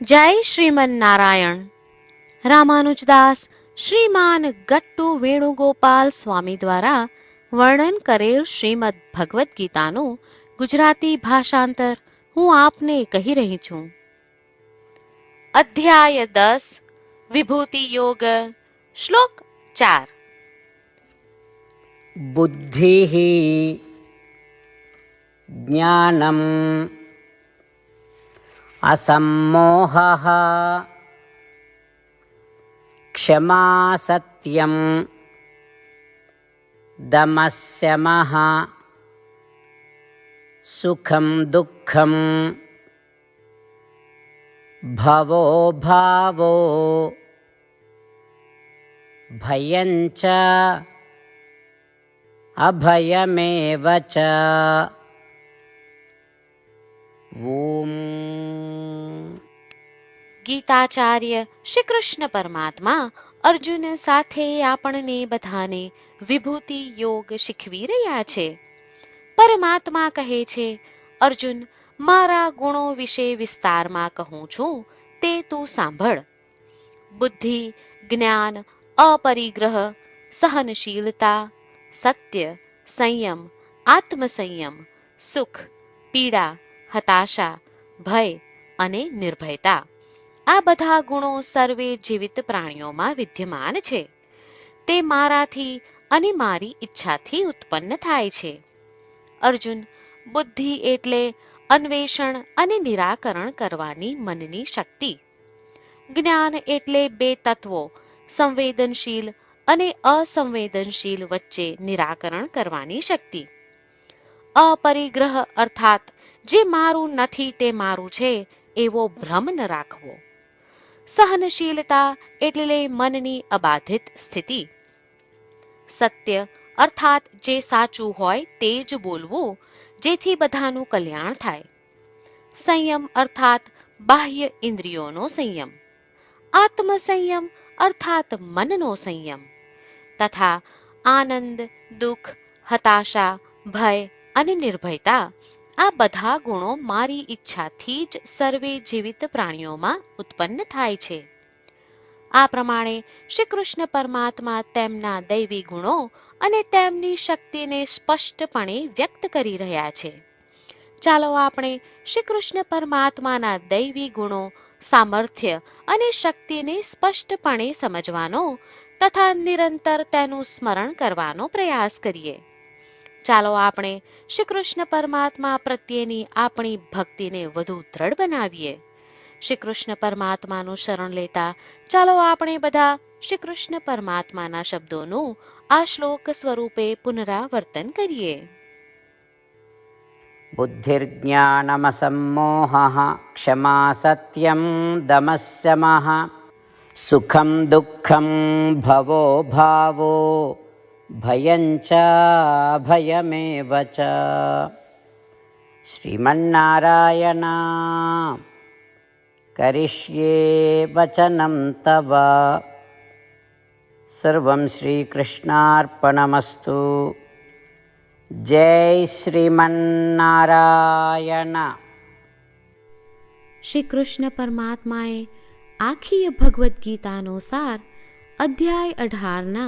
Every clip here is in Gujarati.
જય શ્રીમન્નારાયણ. રામાનુજદાસ શ્રીમાન ગટ્ટુ વેણુગોપાલ સ્વામી દ્વારા વર્ણન કરેલ શ્રીમદ ભગવદ્ ગીતાનું ગુજરાતી ભાષાંતર હું આપને કહી રહી છું. અધ્યાય દસ, વિભૂતિ યોગ, શ્લોક ચાર. બુદ્ધિ જ્ઞાનમ असम्मोहः। क्षमा सत्यं दमस्यमः। सुखं दुःखं भवो भावो। भयं च अभयमेव च ॐ ગીતાચાર્ય શ્રી કૃષ્ણ પરમાત્મા અર્જુન સાથે આપણને બધાને વિભૂતિ યોગ શીખવી રહ્યા છે પરમાત્મા કહે છે અર્જુન મારા ગુણો વિશે વિસ્તારમાં કહું છું તે તું સાંભળ બુદ્ધિ જ્ઞાન અપરિગ્રહ સહનશીલતા સત્ય સંયમ આત્મસંયમ સુખ પીડા હતાશા, ભય અને નિર્ભયતા. આ બધા ગુણો સર્વે જીવિત પ્રાણીઓમાં વિદ્યમાન છે. તે મારાથી અને મારી ઈચ્છાથી ઉત્પન્ન થાય છે. અર્જુન, બુદ્ધિ એટલે અન્વેષણ અને નિરાકરણ કરવાની મનની શક્તિ. જ્ઞાન એટલે બે તત્વો, સંવેદનશીલ અને અસંવેદનશીલ વચ્ચે નિરાકરણ કરવાની શક્તિ. અપરિગ્રહ અર્થાત જે મારું નથી તે મારું છે, એવો ભ્રમ ન રાખવો. સહનશીલતા એટલે મનની અબાધિત સ્થિતિ. સત્ય અર્થાત જે સાચું હોય તે જ બોલવું, જેથી બધાનું કલ્યાણ થાય. સંયમ અર્થાત બાહ્ય ઇન્દ્રિયોનો સંયમ. આત્મસંયમ અર્થાત મનનો સંયમ. તથા આનંદ, દુઃખ, હતાશા, ભય અને નિર્ભયતા આ બધા ગુણો મારી ઈચ્છાથી જ સર્વે જીવિત પ્રાણીઓમાં ઉત્પન્ન થાય છે. આ પ્રમાણે શ્રી કૃષ્ણ પરમાત્મા તેમના દૈવી ગુણો અને તેમની શક્તિને સ્પષ્ટપણે વ્યક્ત કરી રહ્યા છે. ચાલો આપણે શ્રી કૃષ્ણ પરમાત્માના દૈવી ગુણો, સામર્થ્ય અને શક્તિને સ્પષ્ટપણે સમજવાનો તથા નિરંતર તેનું સ્મરણ કરવાનો પ્રયાસ કરીએ. ચાલો આપણે શ્રી કૃષ્ણ પરમાત્મા પ્રત્યેની આપણી ભક્તિને વધુ દ્રઢ બનાવીએ. શ્રી કૃષ્ણ પરમાત્માનું શરણ લેતા ચાલો આપણે બધા શ્રી કૃષ્ણ પરમાત્માના શબ્દોનું આ શ્લોક સ્વરૂપે પુનરાવર્તન કરીએ. બુદ્ધિર્જ્ઞાનમસમોહ ક્ષમા સત્યમ દમસમઃ સુખમ દુઃખમ ભવો ભાવો भयं च भयमेव च श्रीमन्नारायण करिष्ये वचनं तव सर्वं श्रीकृष्णार्पणमस्तु જય શ્રીમન્નારાયણ શ્રી કૃષ્ણ પરમાત્માએ આખી ભગવદ્ ગીતાનો સાર અધ્યાય અઢારના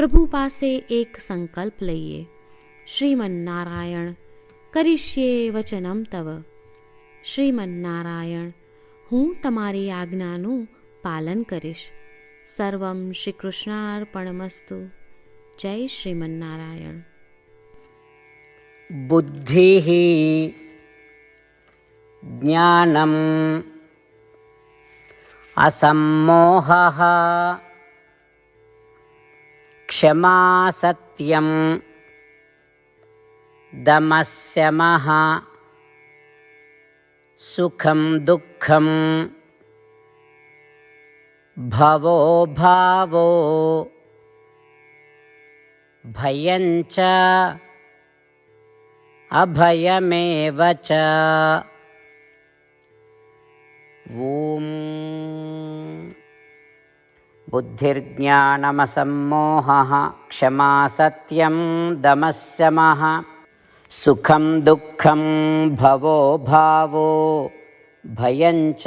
પ્રભુ પાસે એક સંકલ્પ લઈએ. શ્રીમન્નારાયણ, કરીશ્યે વચનમ તવ. શ્રીમન્નારાયણ, હું તમારી આજ્ઞાનું પાલન કરીશ. સર્વમ શ્રી કૃષ્ણાર્પણમસ્તુ જય શ્રીમન્નારાયણ. બુદ્ધિ જ્ઞાનમ અસમોહ क्षमा सत्यं दमस्यमः सुखं दुःखं। भवो भावो। भयं च। अभयमेव च। ॐ बुद्धिर्ज्ञानमसम्मोहः क्षमा सत्यं दमस्यमः सुखं दुःखं भवो भावो भयं च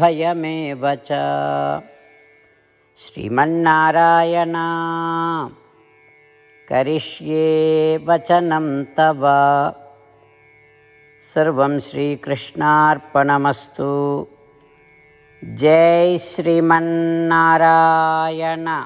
भयमेव च श्रीमन्नारायण करिष्ये वचनं तव सर्वं श्रीकृष्णार्पणमस्तु జై శ్రీమన్నారాయణ.